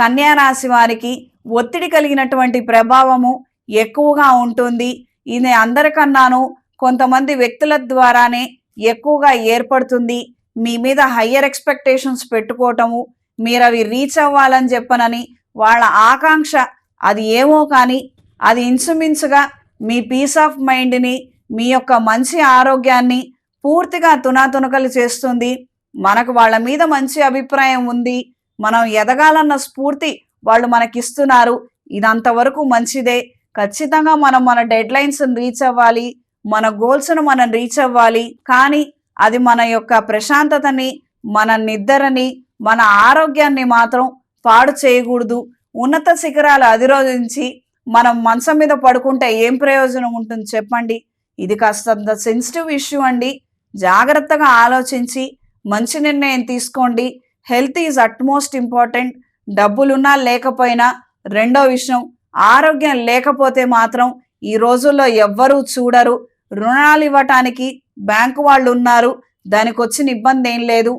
కన్యా రాశి వారికి ఒత్తిడి కలిగినటువంటి ప్రభావము ఎక్కువగా ఉంటుంది. ఇది అందరికన్నాను కొంతమంది వ్యక్తుల ద్వారానే ఎక్కువగా ఏర్పడుతుంది. మీ మీద హయ్యర్ ఎక్స్పెక్టేషన్స్ పెట్టుకోవటము మీరు అవి రీచ్ అవ్వాలని చెప్పనని వాళ్ళ ఆకాంక్ష అది ఏమో కానీ అది ఇన్సుమిన్సుగా మీ పీస్ ఆఫ్ మైండ్ని మీ యొక్క మంచి ఆరోగ్యాన్ని పూర్తిగా తునాతునకలు చేస్తుంది. మనకు వాళ్ళ మీద మంచి అభిప్రాయం ఉంది. మనం ఎదగాలన్న స్ఫూర్తి వాళ్ళు మనకిస్తున్నారు. ఇదంతవరకు మంచిదే. ఖచ్చితంగా మనం మన డెడ్ లైన్స్ రీచ్ అవ్వాలి. మన గోల్స్ను మనం రీచ్ అవ్వాలి. కానీ అది మన యొక్క ప్రశాంతతని మన నిద్రని మన ఆరోగ్యాన్ని మాత్రం పాడు చేయకూడదు. ఉన్నత శిఖరాలు అధిరోధించి మనం మంచం మీద పడుకుంటే ఏం ప్రయోజనం ఉంటుంది చెప్పండి. ఇది కాస్తంత సెన్సిటివ్ ఇష్యూ అండి. జాగ్రత్తగా ఆలోచించి మంచి నిర్ణయం తీసుకోండి. Health is utmost important. డబ్బులున్నా లేకపోయినా రెండో విషయం ఆరోగ్యం లేకపోతే మాత్రం ఈ రోజుల్లో ఎవ్వరూ చూడరు. రుణాలు ఇవ్వటానికి బ్యాంకు వాళ్ళు ఉన్నారు. దానికి వచ్చిన ఇబ్బంది ఏం లేదు.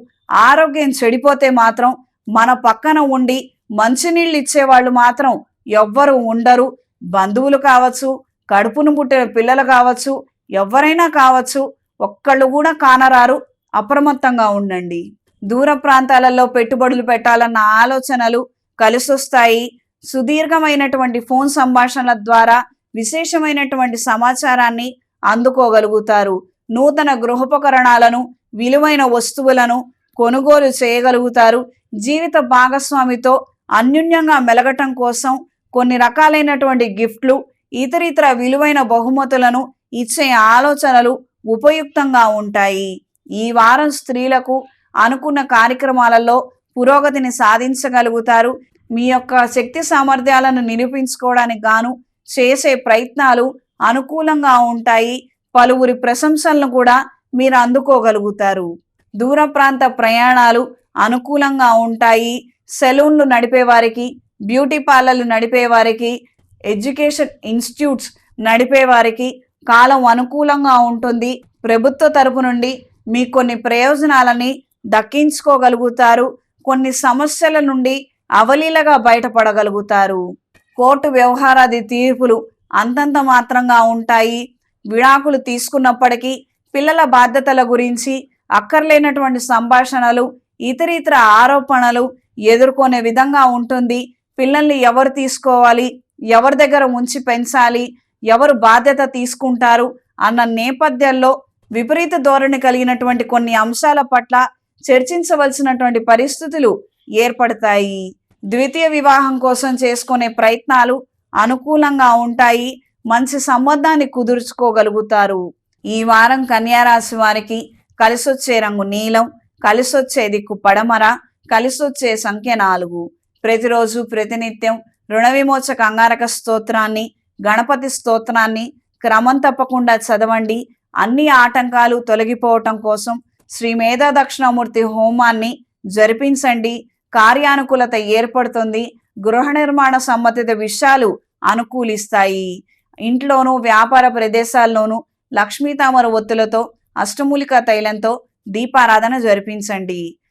ఆరోగ్యం చెడిపోతే మాత్రం మన పక్కన ఉండి మంచినీళ్ళు ఇచ్చేవాళ్ళు మాత్రం ఎవ్వరు ఉండరు. బంధువులు కావచ్చు కడుపును పుట్టిన పిల్లలు కావచ్చు ఎవరైనా కావచ్చు ఒక్కళ్ళు కూడా కానరారు. అప్రమత్తంగా ఉండండి. దూర ప్రాంతాలలో పెట్టుబడులు పెట్టాలన్న ఆలోచనలు కలిసొస్తాయి. సుదీర్ఘమైనటువంటి ఫోన్ సంభాషణల ద్వారా విశేషమైనటువంటి సమాచారాన్ని అందుకోగలుగుతారు. నూతన గృహోపకరణాలను విలువైన వస్తువులను కొనుగోలు చేయగలుగుతారు. జీవిత భాగస్వామితో అన్యోన్యంగా మెలగటం కోసం కొన్ని రకాలైనటువంటి గిఫ్ట్లు ఇతరితర విలువైన బహుమతులను ఇచ్చే ఆలోచనలు ఉపయుక్తంగా ఉంటాయి. ఈ వారం స్త్రీలకు అనుకున్న కార్యక్రమాలలో పురోగతిని సాధించగలుగుతారు. మీ యొక్క శక్తి సామర్థ్యాలను నిరూపించుకోవడానికి గాను చేసే ప్రయత్నాలు అనుకూలంగా ఉంటాయి. పలువురి ప్రశంసలను కూడా మీరు అందుకోగలుగుతారు. దూర ప్రాంత ప్రయాణాలు అనుకూలంగా ఉంటాయి. సెలూన్లు నడిపే వారికి బ్యూటీ పార్లర్లు నడిపే వారికి ఎడ్యుకేషన్ ఇన్స్టిట్యూట్స్ నడిపే వారికి కాలం అనుకూలంగా ఉంటుంది. ప్రభుత్వ తరపు నుండి మీ కొన్ని ప్రయోజనాలని దక్కించుకోగలుగుతారు. కొన్ని సమస్యల నుండి అవలీలగా బయటపడగలుగుతారు. కోర్టు వ్యవహారాది తీర్పులు అంతంత మాత్రంగా ఉంటాయి. విడాకులు తీసుకున్నప్పటికీ పిల్లల బాధ్యతల గురించి అక్కర్లేనటువంటి సంభాషణలు ఇతరితర ఆరోపణలు ఎదుర్కొనే విధంగా ఉంటుంది. పిల్లల్ని ఎవరు తీసుకోవాలి? ఎవరి దగ్గర ఉంచి పెంచాలి? ఎవరు బాధ్యత తీసుకుంటారు? అన్న నేపథ్యంలో విపరీత ధోరణి కలిగినటువంటి కొన్ని అంశాల పట్ల చర్చించవలసినటువంటి పరిస్థితులు ఏర్పడతాయి. ద్వితీయ వివాహం కోసం చేసుకునే ప్రయత్నాలు అనుకూలంగా ఉంటాయి. మంచి సంబంధాన్ని కుదుర్చుకోగలుగుతారు. ఈ వారం కన్యారాశి వారికి కలిసొచ్చే రంగు నీలం కలిసొచ్చే దిక్కు పడమర కలిసొచ్చే సంఖ్య నాలుగు. ప్రతిరోజు ప్రతినిత్యం రుణ విమోచక అంగారక స్తోత్రాన్ని గణపతి స్తోత్రాన్ని క్రమం తప్పకుండా చదవండి. అన్ని ఆటంకాలు తొలగిపోవటం కోసం శ్రీ మేధా దక్షిణామూర్తి హోమాన్ని జరిపించండి. కార్యానుకూలత ఏర్పడుతుంది. గృహ నిర్మాణ సంబంధిత విషయాలు అనుకూలిస్తాయి. ఇంట్లోనూ వ్యాపార ప్రదేశాల్లోనూ లక్ష్మీ తామర ఒత్తులతో అష్టమూలిక తైలంతో దీపారాధన జరిపించండి.